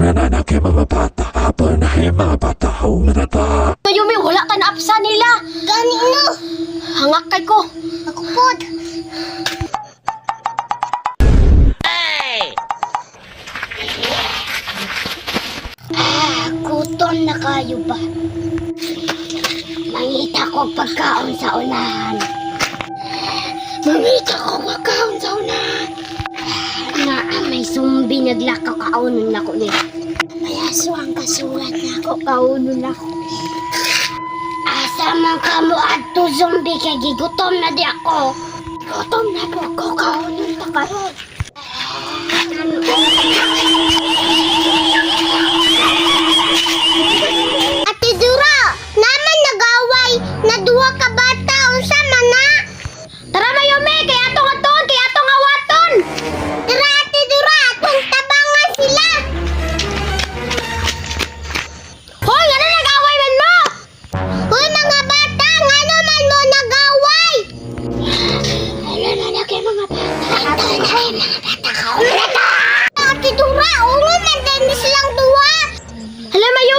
na kay mga bata. Apa na kay mga bata. Hau na ta. Mayumi, wala ka na apsa nila. Gani no. Hangak kay ko. Ako pod. Ah, gutom na kayo ba? Mangita ko pagkaon sa unahan. Mangita ko pagkaon sa unahan. Na sumbi naglakaw kaunon na ko ni. May aswang kasulat na ako kaunon ako. Asa man ka mo adto zombie kay gigutom na di ako. Gutom na po ko kaunon ta karon.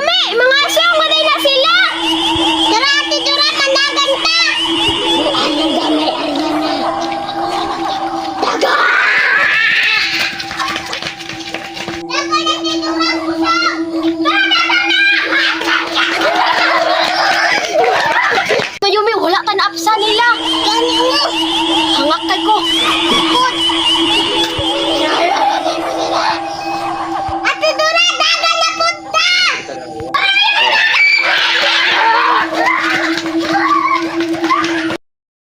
Mẹ mà!